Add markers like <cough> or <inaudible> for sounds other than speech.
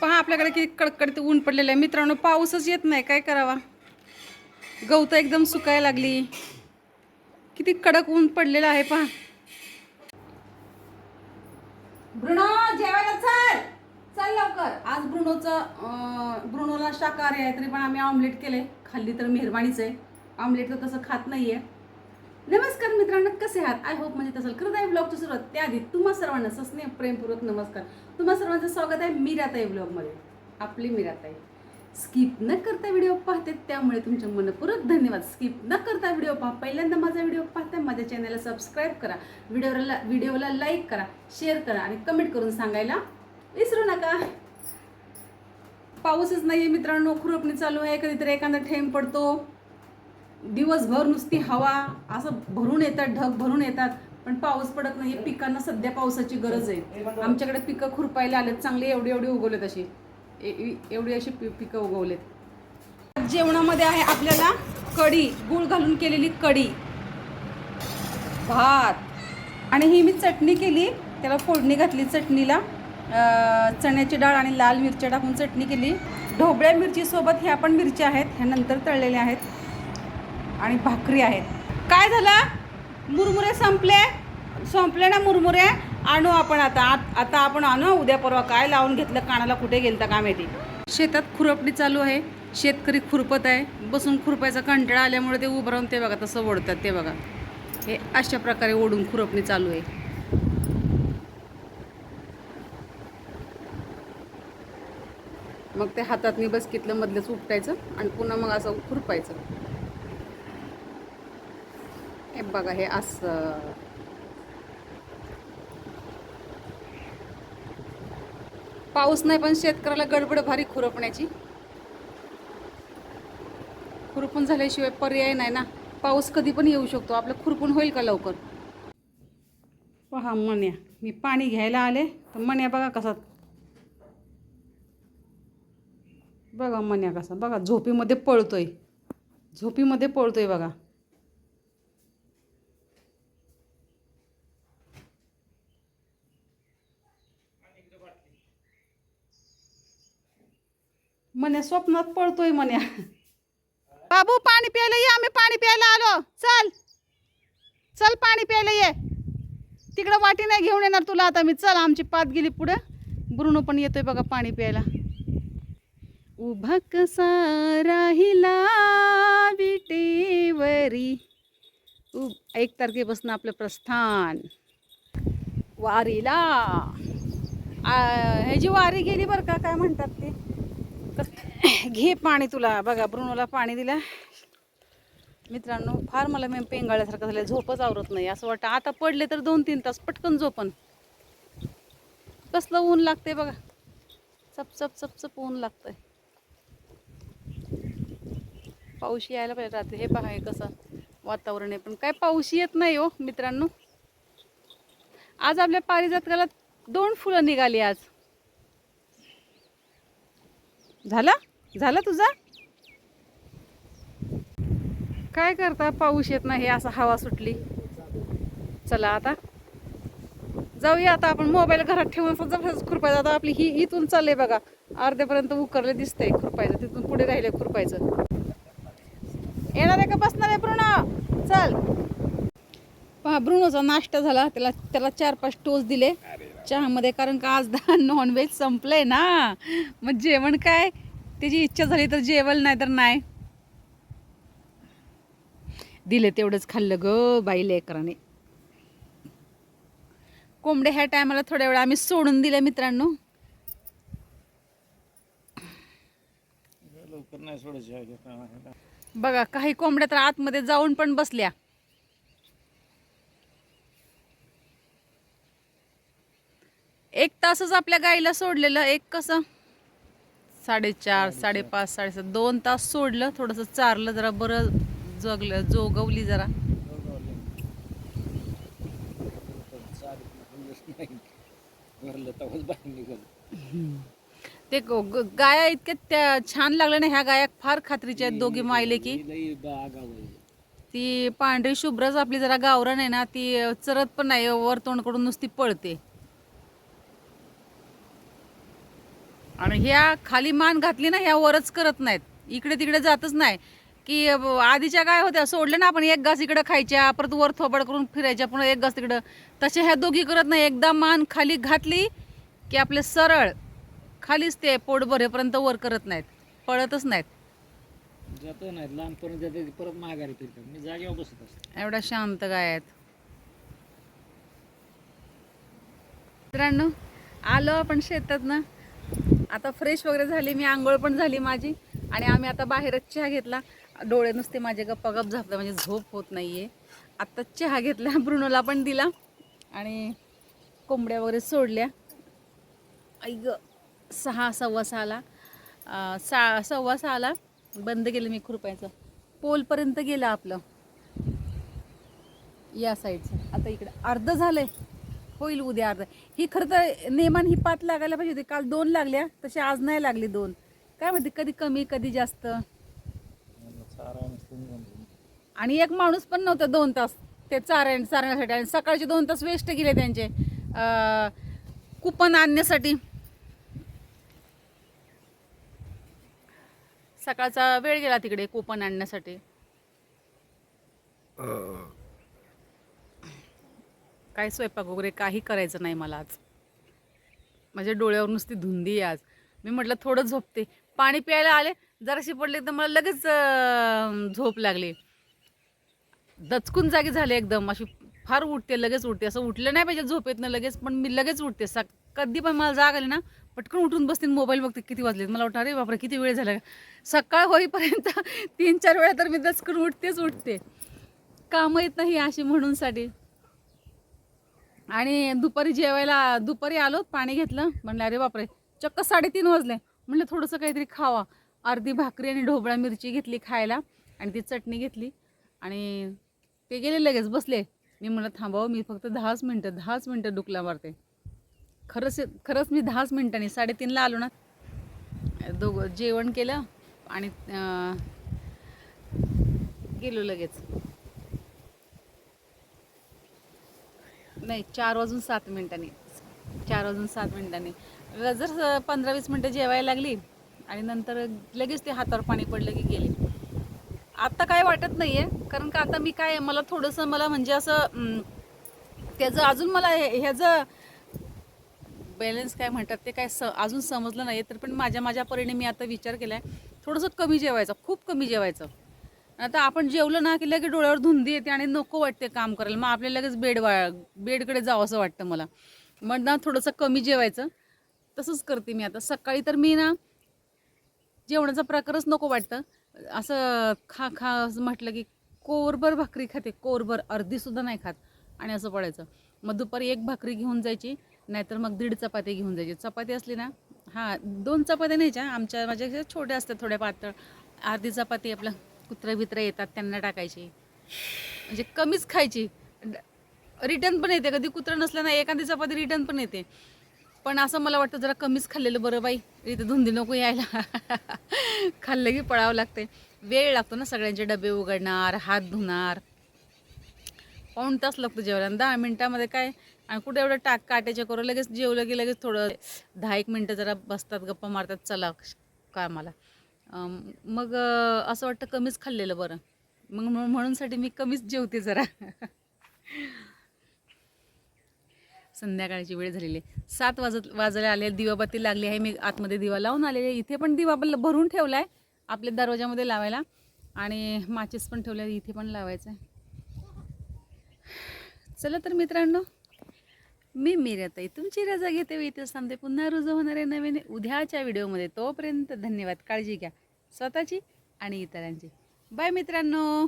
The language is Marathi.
पहा आपल्याकडे किती कडकडते ऊन पडलेलं आहे. मित्रांनो पाऊसच येत नाही. काय करावा? गवत एकदम सुकायला लागली. किती कडक ऊन पडलेलं आहे पहा. ब्रुनो जेवायला चल. चल लवकर. आज ब्रुनोचं अं, ब्रुनोला शाकाहारी आहे तरी पण आम्ही ऑमलेट केले खाल्ली तर मेहरबानीच आहे. ऑमलेट तर तसं खात नाहीये. नमस्कार मित्रांनो कसे आहात? आय होप म्हणजे तसं करत आहे ब्लॉगची सुरुवात त्याआधी तुम्हा सर्वांना सस्नेह प्रेमपूर्वक नमस्कार. तुम्हा सर्वांचं स्वागत आहे मीराताई ब्लॉगमध्ये आपली मीराताई. स्किप न करता व्हिडिओ पाहते त्यामुळे तुमचे मनपूर्वक धन्यवाद. स्किप न करता व्हिडिओ पहा. पहिल्यांदा माझा व्हिडिओ पाहता माझ्या चॅनलला सबस्क्राईब करा. व्हिडिओला व्हिडिओला लाईक करा शेअर करा आणि कमेंट करून सांगायला विसरू नका. पाऊसच नाही आहे मित्रांनो खुरपणी चालू आहे. कधीतरी एखादा ठेम पडतो. दिवसभर नुसती हवा असं भरून येतात ढग भरून येतात पण पाऊस पडत नाही पिकांना सध्या पावसाची गरज आहे. आमच्याकडे पिकं खुरपायला आलेत चांगले एवढे एवढे उगवलेत अशी ए- एवढी अशी पि- पिकं उगवलेत. जेवणामध्ये आहे आपल्याला कढी गुळ घालून केलेली कढी भात. आणि ही मी चटणी केली त्याला फोडणी घातली चटणीला. चण्याची डाळ आणि लाल मिरच्या टाकून चटणी केली. ढोबळ्या मिरचीसोबत ह्या पण मिरच्या आहेत ह्या नंतर तळलेल्या आहेत. आणि भाकरी आहेत. काय झालं? मुरमुरे संपले. संपले ना मुरमुरे. आणू आपण आता. आत- आता आपण आणू. उद्या परवा काय लावून घेतलं कानाला कुठे गेलता का माहिती. शेतात खुरपणी चालू आहे. शेतकरी खुरपत आहे. बसून खुरपायचा कंटाळा आल्यामुळे ते उभं राहून ते बघा तसं ओढतात ते बघा. हे अशा प्रकारे ओढून खुरपणी चालू आहे. मग ते हातातनी बसकीतलं मधलंच उपटायचं आणि पुन्हा मग असं खुरपायचं. हे बघा हे असं. पाऊस नाही पण शेतकऱ्याला गडबड भारी खुरपण्याची. खुरपून झाल्याशिवाय पर्याय नाही ना. पाऊस कधी पण येऊ शकतो. आपलं खुरपून होईल का लवकर? पहा मण्या मी पाणी घ्यायला आले. तर मण्या बघा कसा बघा मण्या कसा. बघा झोपीमध्ये पळतोय. झोपीमध्ये पळतोय बघा. म्हणे स्वप्नात पळतोय म्हणे. बाबू पाणी प्यायला ये आम्ही पाणी प्यायला आलो. चल. चल पाणी प्यायला ये. तिकडं वाटी नाही घेऊन येणार तुला आता मी. चल आमची पात गेली पुढं. ब्रुनो पण येतोय बघा पाणी प्यायला. उभा कसा राहिला विटेवरी. उ एक तारखेपासून आपलं प्रस्थान. वारीला. ह्याची वारी गेली बरं का? काय म्हणतात ते? <laughs> घे पाणी तुला. बघा ब्रुनोला पाणी दिलं. मित्रांनो फार मला मी पेंगाळ्यासारखं झालं झोपच आवरत नाही. असं वाटतं आता पडले तर दोन तीन तास पटकन झोपन. कसलं ऊन लागते बघा. चप चप चप चप ऊन लागतंय. पाऊस यायला पाहिजे रात्री. हे पहा कसं वातावरण आहे. पण काय पाऊस येत नाही हो मित्रांनो. आज आपल्या पारिजातकाला दोन फुलं निघाली आज. झालं? झालं तुझा? काय करता? पाऊस येत नाही असं हवा सुटली. चला आता. जाऊया आता आपण. मोबाईल घरात ठेवून जबरदस्त खुरपायचं. आता आपली ही इथून चालले बघा. अर्ध्यापर्यंत उकरले दिसतंय खुरपायचं. तिथून पुढे राहिले खुरपायचं. येणार आहे का? बसणार आहे ब्रुनो चल. पहा ब्रुणोचा नाश्ता झाला. त्याला त्याला चार पाच टोस दिले. चहामध्ये कारण का आज <laughs> नॉनव्हेज संपलंय ना. मग जेवण काय? त्याची इच्छा झाली तर जेवण नाही तर नाही. दिले तेवढंच खाल्लं ग बाई लेकराने. कोंबडे ह्या टायमाला थोड्या वेळा आम्ही सोडून दिल्या मित्रांनो. बघा काही कोंबड्या तर आतमध्ये जाऊन पण बसल्या. एक तासच आपल्या गाईला सोडलेलं एक कसं? साडेचार साडेपाच साडेसात दोन तास सोडलं थोडंसं चारलं जरा बरं जगलं जोगवली जरा. ते ग- ग- गाया इतक्या त्या छान लागल्या ना ह्या गाया फार खात्रीच्या आहेत दोघी मायले की. ती पांढरी शुभ्रच आपली जरा गावरण आहे ना ती चरत पण नाही वर तोंडकडून नुसती पळते. आणि ह्या खाली मान घातली ना ह्या वरच करत नाहीत. इकडे तिकडे जातच नाही. की आधीच्या काय होत्या सोडलं ना आपण एक घास इकडे खायच्या परत वर थोबड करून फिरायच्या पुन्हा एक घास तिकडं. तशा ह्या दोघी करत नाही. एकदा मान खाली घातली की आपले सरळ खालीच ते पोट भरेपर्यंत वर करत नाहीत. पळतच नाहीत. जातो नाही लहानपणी जाते परत फिरतात. मी जागेवर बसत असतो. एवढ्या शांत गाय आहेत. मित्रांनो आलो आपण शेतात ना. आता फ्रेश वगैरे झाली मी आंघोळ पण झाली माझी. आणि आम्ही आता बाहेरच चहा घेतला. डोळे नुसते माझे गप्पा गप झापले म्हणजे झोप होत नाहीये. आत्ताच चहा घेतला ब्रुनोला पण दिला. आणि कोंबड्या वगैरे सोडल्या. ऐक सहा सव्वा सहाला सा सव्वा सहाला बंद केलं मी खुरपायचं. पोलपर्यंत गेलं आपलं. या साईडचं आता इकडे अर्ध झालंय. होईल उद्या अर्ध. ही खरं तर नेमान ही पात लागायला पाहिजे होती. काल दोन लागल्या तशी आज नाही लागली दोन. काय माहिती कधी कमी कधी जास्त. आणि एक माणूस पण नव्हता दोन तास. ते चारण चारण्यासाठी. आणि सकाळचे दोन तास वेस्ट गेले त्यांचे. कुपन आणण्यासाठी. सकाळचा वेळ गेला तिकडे कुपन आणण्यासाठी. काय स्वयंपाक वगैरे काही करायचं नाही मला आज. माझ्या डोळ्यावर नुसती धुंदी आहे आज. मी म्हटलं थोडं झोपते. पाणी प्यायला आले जराशी पडले तर मला लगेच झोप लागली. दचकून जागी झाले एकदम. अशी फार उठते लगेच उठते. असं उठलं नाही पाहिजे झोपेत ना लगेच पण मी लगेच उठते. सा कधी पण मला जाग आली ना पटकन उठून बसते मोबाईल बघते किती वाजले. मला वाटतं अरे बापरे किती वेळ झाला. सकाळ होईपर्यंत <laughs> तीन चार वेळा तर मी दचकून उठतेच उठते. कामं येत नाही अशी म्हणूनसाठी. आणि दुपारी जेवायला दुपारी आलो पाणी घेतलं. म्हणलं अरे बापरे चक्क साडेतीन वाजले. म्हणलं थोडंसं काहीतरी खावा. अर्धी भाकरी आणि ढोबळा मिरची घेतली खायला आणि ती चटणी घेतली. आणि ते गेले लगेच बसले. मी म्हणलं थांबावं मी फक्त दहाच मिनटं दहाच मिनटं डुकला मारते. खरंच खरंच मी दहाच मिनटांनी साडेतीनला आलो ना. दोघं जेवण केलं आणि गेलो लगेच. नाही चार वाजून सात मिनिटांनी. चार वाजून सात मिनिटांनी. जर पंधरा वीस मिनटं जेवायला लागली आणि नंतर लगेच ते हातावर पाणी पडलं की गेली. आत्ता काय वाटत नाही आहे कारण का आता मी काय मला थोडंसं मला म्हणजे असं त्याचं अजून मला हे- ह्याचं बॅलन्स काय म्हणतात ते काय स अजून समजलं नाही तर पण माझ्या माझ्या परीने मी आता विचार केला आहे थोडंसं कमी जेवायचं खूप कमी जेवायचं. आता आपण जेवलं ना की लगेच डोळ्यावर धुंदी येते आणि नको वाटते काम करायला. मग आपल्याला लगेच बेड वा बेडकडे जावं असं वाटतं मला. मग ना थोडंसं कमी जेवायचं. तसंच करते मी आता. सकाळी तर मी ना जेवणाचा प्रकारच नको वाटतं. असं खा खा असं म्हटलं की कोरभर भाकरी खाते. कोरभर अर्धीसुद्धा नाही खात. आणि असं पडायचं. मग दुपारी एक भाकरी घेऊन जायची. नाहीतर मग दीड चपाती घेऊन जायची. चपाती असली ना हां दोन चपात्या न्यायच्या. आमच्या माझ्या छोट्या असतात थोड्या पातळ. अर्धी चपाती आपलं कुत्रं बित्रे येतात त्यांना टाकायची. म्हणजे कमीच खायची. रिटर्न पण येते. कधी कुत्रं नसलं एखादी चपाती रिटर्न पण येते. पण असं मला वाटतं जरा कमीच खाल्लेलं बरं बाई. इथे धुंदी नको यायला. <laughs> खाल्लं की पळावं लागते वेळ लागतो ना सगळ्यांचे डबे उघडणार हात धुणार. पाऊण तास लागतो जेवायला. दहा मिनटामध्ये काय? आणि कुठे एवढं टाक काट्याच्या करू लगेच जेवलं की लगेच थोडं दहा एक मिनटं जरा बसतात गप्पा मारतात. चला कामाला. मग असं वाटतं कमीच खाल्लेलं बरं. मग म्हणून म्हणूनसाठी मी कमीच जेवते जरा. संध्याकाळची वेळ झालेली आहे. सात वाजत वाजायला आले दिवाबत्ती लागली आहे. मी आतमध्ये दिवा लावून आलेले आहे. इथे पण दिवा बल- भरून ठेवला आहे आपल्या दरवाजामध्ये लावायला. आणि माचीस पण ठेवल्या. इथे पण लावायचं आहे चला तर मित्रांनो मी मिरताई तुमची रजा घेते व इथे सांगते पुन्हा रुजू होणारे नवीन उद्याच्या व्हिडिओमध्ये तोपर्यंत धन्यवाद. काळजी घ्या. स्वतःची आणि इतरांची. बाय मित्रांनो.